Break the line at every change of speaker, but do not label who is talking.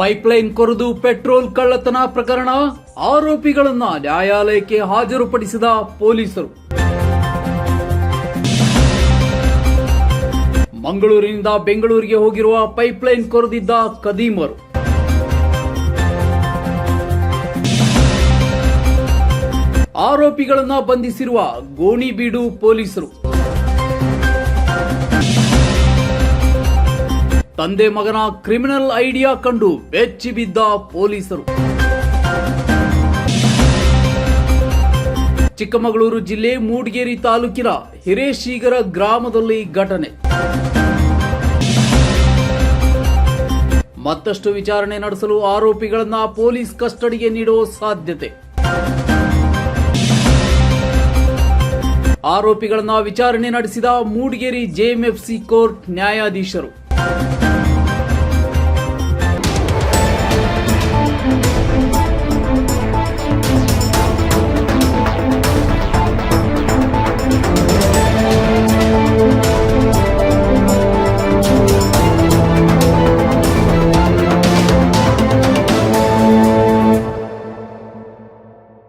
Pipeline ಕೊರೆದು petrol ಕಳ್ಳತನ ಪ್ರಕರಣ, ಆರೋಪಿಗಳನ್ನ ನ್ಯಾಯಾಲಯಕ್ಕೆ ಹಾಜರುಪಡಿಸಿದ ಪೊಲೀಸರು. ಮಂಗಳೂರಿನಿಂದ ಬೆಂಗಳೂರಿಗೆ ಹೋಗಿರುವ ಪೈಪ್ಲೈನ್ ಕೊರೆದಿದ್ದ ಕದೀಮರು ಆರೋಪಿಗಳನ್ನ ಬಂಧಿಸಿರುವ ಗೋಣಿಬೀಡು ಪೊಲೀಸರು. ತಂದೆ ಮಗನ ಕ್ರಿಮಿನಲ್ ಐಡಿಯಾ ಕಂಡು ಬೆಚ್ಚಿ ಬಿದ್ದ ಪೊಲೀಸರು. ಚಿಕ್ಕಮಗಳೂರು ಜಿಲ್ಲೆ ಮೂಡಿಗೇರಿ ತಾಲೂಕಿನ ಹಿರೇಶೀಗರ ಗ್ರಾಮದಲ್ಲಿ ಘಟನೆ. ಮತ್ತಷ್ಟು ವಿಚಾರಣೆ ನಡೆಸಲು ಆರೋಪಿಗಳನ್ನ ಪೊಲೀಸ್ ಕಸ್ಟಡಿಗೆ ನೀಡುವ ಸಾಧ್ಯತೆ. ಆರೋಪಿಗಳನ್ನ ವಿಚಾರಣೆ ನಡೆಸಿದ ಮೂಡಿಗೇರಿ ಜೆಎಂಎಫ್ಸಿ ಕೋರ್ಟ್ ನ್ಯಾಯಾಧೀಶರು. Thank you.